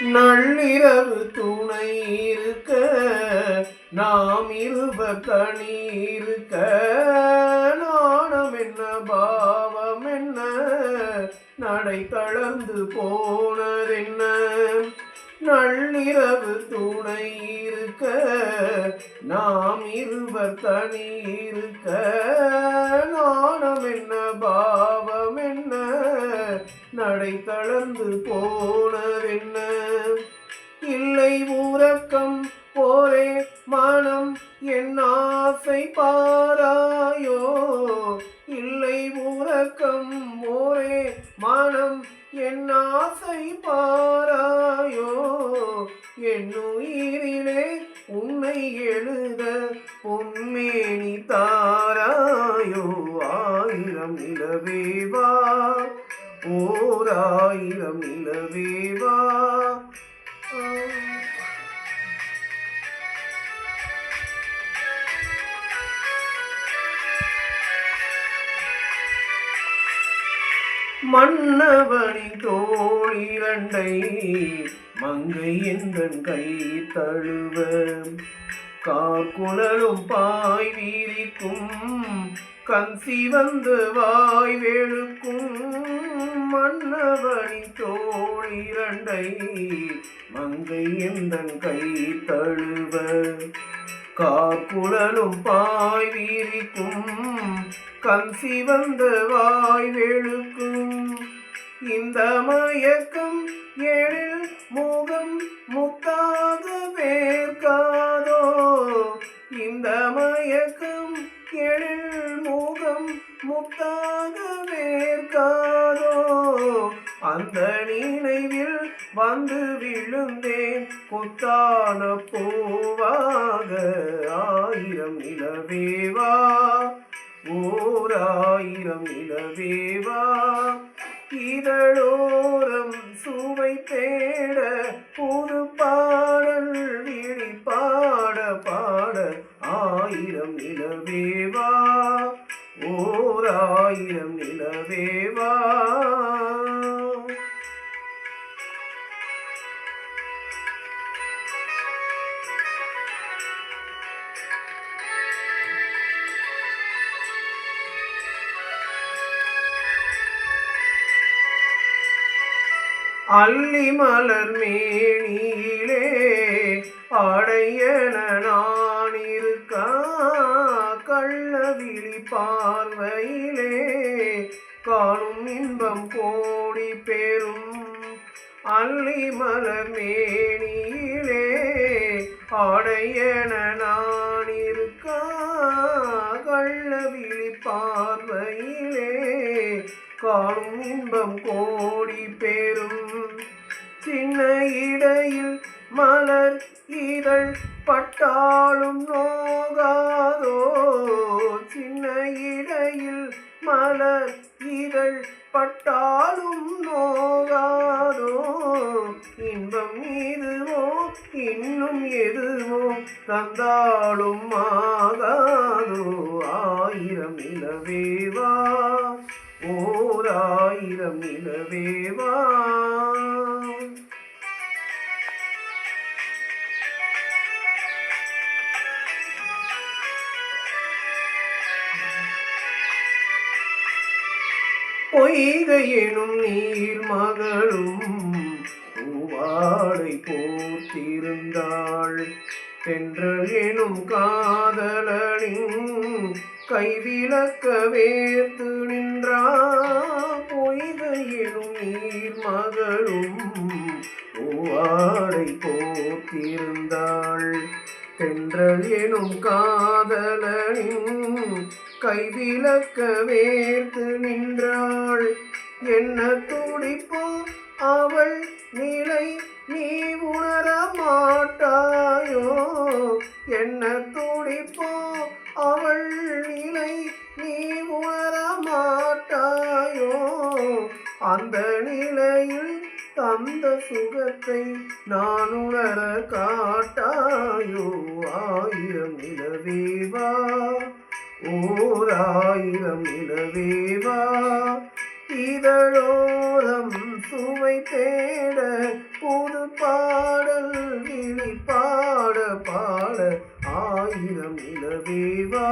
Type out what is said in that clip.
நள்ளிரவு துணை இருக்க நாம் இருப தனி இருக்க. நாணம் என்ன பாவம் என்ன நடை தளர்ந்து போனதென்ன நள்ளிரவு துணை இருக்க நாம் இருப கணி இருக்க. நாணம் என்ன பாவம் என்ன நடை தளர்ந்து போனதென்ன ஊரக்கம் போரே மனம் என் ஆசை பாராயோ. இல்லை ஊரக்கம் போரே மனம் என் ஆசை பாராயோ. என்னுயிரிலே உன்னை எழுத பொன்மேனி தாராயோ. ஆயிரம் நிலவேவா ஓர் ஆயிரம் நிலவேவா மன்னவனின் தோழிரண்டை மங்கை என்றன் கை தழுவ. காக்குழலும் பாய் வீரிக்கும் கன்சி வந்து வாய் வெளுக்கும் மன்னவனின் தோழிரண்டை மங்கை என்றன் கை தழுவ. காக்குழலும் பாய் வீரிக்கும் கண் சிவந்த வாய் வெளுக்கும். இந்த மயக்கம் எழில் முகம் முத்தாக வேர்க்காதோ? இந்த மயக்கம் எழில் முகம் முத்தாக வேர்க்காதோ? அந்த நினைவில் வந்து விழுந்தேன். கொத்தான பூவாக ஆயிரம் நிலவேவா ஓராயிரம் இளவேவா இதழோரம் சுவை தேட புது பாடல் விழி பாட பாட ஆயிரம் நிலவேவா ஓராயிரம் ஆயிரம் நிலவேவா அள்ளி மலர் மேனியிலே ஆடையன நான் இருக்கா கள்ளவிழி பார்வையிலே காணும் இன்பம் கோடி பெறும் அள்ளி மலர் மேனியிலே ஆடையன நான் இருக்கா கள்ளவிழி பார்வையிலே காணும் இன்பம் கோடி பெறும் சின்ன இடையில் மலர் இதழ் பட்டாலும் நோகாதோ? சின்ன இடையில் மலர் இதழ் பட்டாலும் நோகாதோ? இன்பம் இதுவோ இன்னும் எதுவோ? தந்தாலும் ஆகாதோ? ஆயிரம் இளவேவா ஓர் ஆயிரம் இளவேவா பொய்கையினும் நீர் மகளும் பூவாடை போத்திருந்தாள் தென்றல் எனும் காதலனின் கைவிலக்க வேர்த்து நின்றா. பொய்கையினும் நீர் மகளும் நாள். என்ன துடிப்போ அவள் நிலை நீ உணர மாட்டாயோ? என்ன துடிப்போ அவள் நிலை நீ உணர மாட்டாயோ? அந்த நிலையில் தந்த சுகத்தை நான் உணர காட்டாயோ? ஆயிரம் நிலவேவா? ஓர் ஆயிரம் தேட புது பாடல் இனி பாட பாட ஆயிரம் நிலவேவா